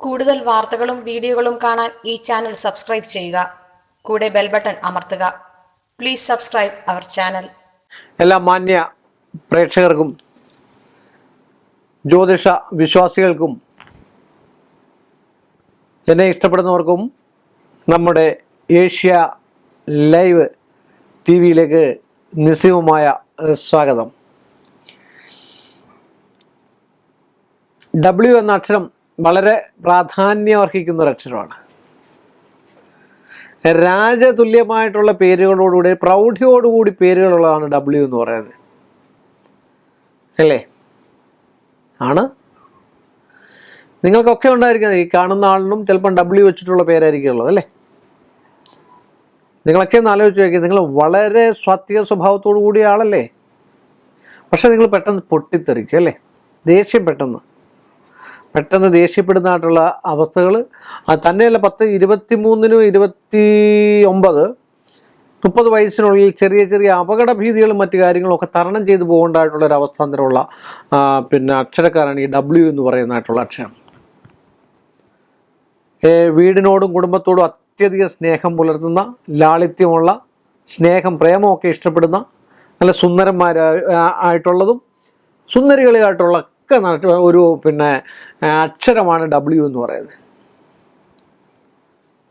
കൂടുതൽ വാർത്തകളും വീഡിയോകളും കാണാൻ ഈ ചാനൽ സബ്സ്ക്രൈബ് ചെയ്യുക. കൂടെ ബെൽ ബട്ടൺ അമർത്തുക. പ്ലീസ് സബ്സ്ക്രൈബ് അവർ ചാനൽ എല്ലാ മാന്യ പ്രേക്ഷകർക്കും ജ്യോതിഷ വിശ്വാസികൾക്കും എന്നെ ഇഷ്ടപ്പെടുന്നവർക്കും നമ്മുടെ ഏഷ്യ ലൈവ് ടി വിയിലേക്ക് നിസ്സീമമായ സ്വാഗതം. ഡബ്ല്യു എന്ന അക്ഷരം വളരെ പ്രാധാന്യം അർഹിക്കുന്ന ഒരു അക്ഷരമാണ് രാജതുല്യമായിട്ടുള്ള പേരുകളോടുകൂടി പ്രൗഢിയോടുകൂടി പേരുകളുള്ളതാണ് ഡബ്ല്യു എന്ന് പറയുന്നത്. അല്ലേ? ആണ്. നിങ്ങൾക്കൊക്കെ ഉണ്ടായിരിക്കുന്നത് ഈ കാണുന്ന ആളിനും ചിലപ്പം ഡബ്ല്യു വെച്ചിട്ടുള്ള പേരായിരിക്കും ഉള്ളത് അല്ലേ? നിങ്ങളൊക്കെ ഒന്ന് ആലോചിച്ച് നോക്കി നിങ്ങൾ വളരെ സ്വാത്വിക സ്വഭാവത്തോടു കൂടിയ ആളല്ലേ? പക്ഷെ നിങ്ങൾ പെട്ടെന്ന് പൊട്ടിത്തെറിക്കും അല്ലേ? ദേഷ്യം പെട്ടെന്ന്. പെട്ടെന്ന് ദേഷ്യപ്പെടുന്നതായിട്ടുള്ള അവസ്ഥകൾ തന്നെയല്ല പത്ത് ഇരുപത്തി മൂന്നിനും ഇരുപത്തി ഒമ്പത് മുപ്പത് വയസ്സിനുള്ളിൽ ചെറിയ ചെറിയ അപകട ഭീതികളും മറ്റു കാര്യങ്ങളും ഒക്കെ തരണം ചെയ്തു പോകേണ്ടതായിട്ടുള്ള ഒരു അവസ്ഥാന്തരമുള്ള പിന്നെ അക്ഷരക്കാരാണ് ഈ ഡബ്ല്യു എന്ന് പറയുന്നതായിട്ടുള്ള അക്ഷരം. വീടിനോടും കുടുംബത്തോടും അത്യധികം സ്നേഹം പുലർത്തുന്ന ലാളിത്യമുള്ള സ്നേഹം പ്രേമമൊക്കെ ഇഷ്ടപ്പെടുന്ന നല്ല സുന്ദരന്മാരായിട്ടുള്ളതും സുന്ദരികളായിട്ടുള്ള ഒക്കെ നട- ഒരു പിന്നെ അക്ഷരമാണ് ഡബ്ല്യു എന്ന് പറയുന്നത്.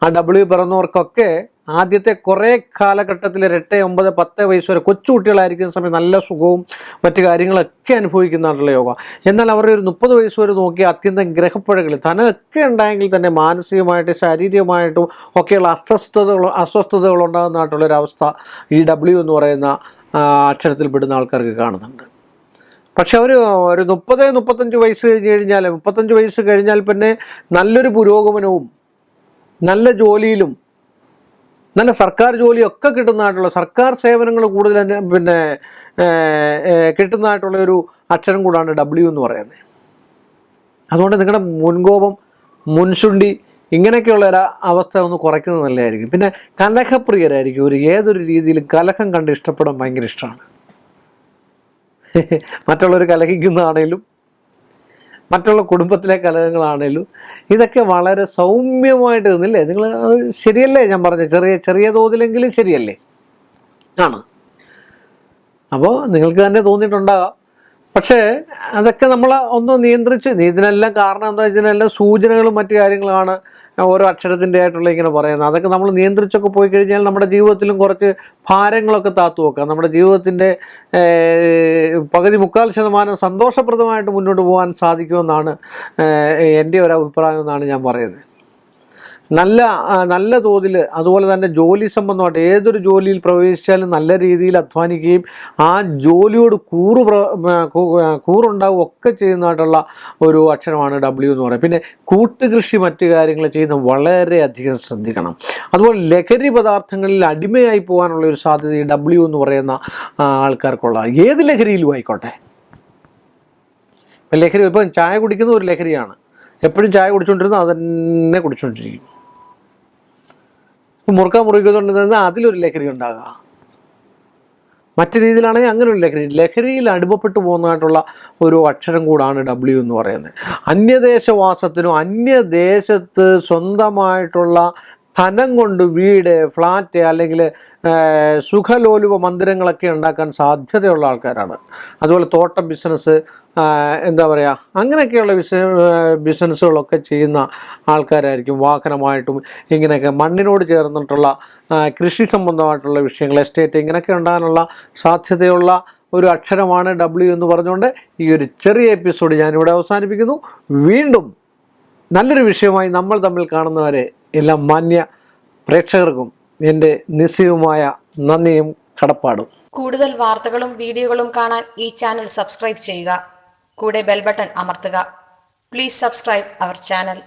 ആ ഡബ്ല്യു പിറന്നവർക്കൊക്കെ ആദ്യത്തെ കുറേ കാലഘട്ടത്തിൽ എട്ട് ഒമ്പത് പത്ത് വയസ്സ് വരെ കൊച്ചുകുട്ടികളായിരിക്കുന്ന സമയത്ത് നല്ല സുഖവും മറ്റു കാര്യങ്ങളൊക്കെ അനുഭവിക്കുന്നതാണല്ലോ യോഗ. എന്നാൽ അവരുടെ ഒരു മുപ്പത് വയസ്സ് വരെ നോക്കി അത്യന്തം ഗ്രഹപ്പഴകൾ ധനമൊക്കെ ഉണ്ടായെങ്കിൽ തന്നെ മാനസികമായിട്ട് ശാരീരികമായിട്ടും ഒക്കെയുള്ള അസ്വസ്ഥതകൾ അസ്വസ്ഥതകൾ ഉണ്ടാകുന്നതായിട്ടുള്ളൊരവസ്ഥ ഈ ഡബ്ല്യു എന്ന് പറയുന്ന അക്ഷരത്തിൽ അക്ഷരത്തിൽപ്പെടുന്ന ആൾക്കാർക്ക് കാണുന്നുണ്ട്. പക്ഷെ അവർ ഒരു മുപ്പത് മുപ്പത്തഞ്ച് വയസ്സ് കഴിഞ്ഞ് കഴിഞ്ഞാൽ മുപ്പത്തഞ്ച് വയസ്സ് കഴിഞ്ഞാൽ പിന്നെ നല്ലൊരു പുരോഗമനവും നല്ല ജോലിയിലും നല്ല സർക്കാർ ജോലിയൊക്കെ കിട്ടുന്നതായിട്ടുള്ള സർക്കാർ സേവനങ്ങൾ കൂടുതൽ പിന്നെ കിട്ടുന്നതായിട്ടുള്ള ഒരു അക്ഷരം കൂടാണ് ഡബ്ല്യു എന്ന് പറയുന്നത്. അതുകൊണ്ട് നിങ്ങളുടെ മുൻകോപം മുൻശുണ്ടി ഇങ്ങനെയൊക്കെയുള്ള ഒരു അവസ്ഥ ഒന്ന് കുറയ്ക്കുന്നത് നല്ലതായിരിക്കും. പിന്നെ കലഹപ്രിയരായിരിക്കും. ഒരു ഏതൊരു രീതിയിലും കലഹം കണ്ട് ഇഷ്ടപ്പെടാൻ ഭയങ്കര ഇഷ്ടമാണ്. മറ്റുള്ളവർ കലഹിക്കുന്നതാണേലും മറ്റുള്ള കുടുംബത്തിലെ കലഹങ്ങളാണേലും ഇതൊക്കെ വളരെ സൗമ്യമായിട്ട് നിന്നില്ലേ? നിങ്ങൾ ശരിയല്ലേ ഞാൻ പറഞ്ഞ ചെറിയ ചെറിയ തോതിലെങ്കിലും ശരിയല്ലേ? ആണ്. അപ്പോൾ നിങ്ങൾക്ക് തന്നെ തോന്നിയിട്ടുണ്ടാകാം. പക്ഷേ അതൊക്കെ നമ്മൾ ഒന്ന് നിയന്ത്രിച്ച് ഇതിനെല്ലാം കാരണം എന്താ ഇതിനെല്ലാം സൂചനകളും മറ്റു കാര്യങ്ങളാണ് ഓരോ അക്ഷരത്തിന്റെ ആയിട്ടുള്ള ഇങ്ങനെ പറയുന്നത്. അതൊക്കെ നമ്മൾ നിയന്ത്രിച്ചൊക്കെ പോയി കഴിഞ്ഞാൽ നമ്മുടെ ജീവിതത്തിലും കുറച്ച് ഭാരങ്ങളൊക്കെ താത്തു വെക്കാം. നമ്മുടെ ജീവിതത്തിന്റെ പകുതി മുക്കാൽ ശതമാനം സന്തോഷപ്രദമായിട്ട് മുന്നോട്ട് പോകാൻ സാധിക്കുമെന്നാണ് എന്റെ ഒരു അഭിപ്രായം എന്നാണ് ഞാൻ പറയുന്നത്. നല്ല നല്ല തോതിൽ അതുപോലെ തന്നെ ജോലി സംബന്ധമായിട്ട് ഏതൊരു ജോലിയിൽ പ്രവേശിച്ചാലും നല്ല രീതിയിൽ അധ്വാനിക്കുകയും ആ ജോലിയോട് കൂറ് കൂറുണ്ടാവുക ഒക്കെ ചെയ്യുന്നതായിട്ടുള്ള ഒരു അക്ഷരമാണ് ഡബ്ല്യു എന്ന് പറയുന്നത്. പിന്നെ കൂട്ടുകൃഷി മറ്റു കാര്യങ്ങൾ ചെയ്യുന്ന വളരെയധികം ശ്രദ്ധിക്കണം. അതുപോലെ ലഹരി പദാർത്ഥങ്ങളിൽ അടിമയായി പോകാനുള്ള ഒരു സാധ്യത ഈ ഡബ്ല്യു എന്ന് പറയുന്ന ആൾക്കാർക്കുള്ള. ഏത് ലഹരിയിലും ആയിക്കോട്ടെ. ലഹരി ഇപ്പം ചായ കുടിക്കുന്ന ഒരു ലഹരിയാണ്. എപ്പോഴും ചായ കുടിച്ചുകൊണ്ടിരുന്ന അത് തന്നെ കുടിച്ചുകൊണ്ടിരിക്കും ഇപ്പം മുറുക്കാൻ മുറുക്കുന്നുണ്ടെന്ന് അതിലൊരു ലഹരി ഉണ്ടാകുക മറ്റു രീതിയിലാണെങ്കിൽ അങ്ങനെ ഒരു ലഹരി. ലഹരിയിൽ അടിമപ്പെട്ടു പോകുന്നതായിട്ടുള്ള ഒരു അക്ഷരം കൂടാണ് ഡബ്ല്യു എന്ന് പറയുന്നത്. അന്യദേശവാസത്തിനും അന്യദേശത്ത് സ്വന്തമായിട്ടുള്ള ധനം കൊണ്ട് വീട് ഫ്ലാറ്റ് അല്ലെങ്കിൽ സുഖലോലുപ മന്ദിരങ്ങളൊക്കെ ഉണ്ടാക്കാൻ സാധ്യതയുള്ള ആൾക്കാരാണ്. അതുപോലെ തോട്ടം ബിസിനസ് എന്താ പറയുക അങ്ങനെയൊക്കെയുള്ള ബിസ ബിസിനസ്സുകളൊക്കെ ചെയ്യുന്ന ആൾക്കാരായിരിക്കും. വാഹനമായിട്ടും ഇങ്ങനെയൊക്കെ മണ്ണിനോട് ചേർന്നിട്ടുള്ള കൃഷി സംബന്ധമായിട്ടുള്ള വിഷയങ്ങൾ എസ്റ്റേറ്റ് ഇങ്ങനെയൊക്കെ ഉണ്ടാകാനുള്ള സാധ്യതയുള്ള ഒരു അക്ഷരമാണ് ഡബ്ല്യു എന്ന് പറഞ്ഞുകൊണ്ട് ഈ ഒരു ചെറിയ എപ്പിസോഡ് ഞാനിവിടെ അവസാനിപ്പിക്കുന്നു. വീണ്ടും നല്ലൊരു വിഷയമായി നമ്മൾ തമ്മിൽ കാണുന്നവരെ എല്ലാ മാന്യ പ്രേക്ഷകർക്കും എന്റെ നിസ്സീവമായ നന്ദിയും കടപ്പാടും. കൂടുതൽ വാർത്തകളും വീഡിയോകളും കാണാൻ ഈ ചാനൽ സബ്സ്ക്രൈബ് ചെയ്യുക. കൂടെ ബെൽ ബട്ടൺ അമർത്തുക. Please subscribe our channel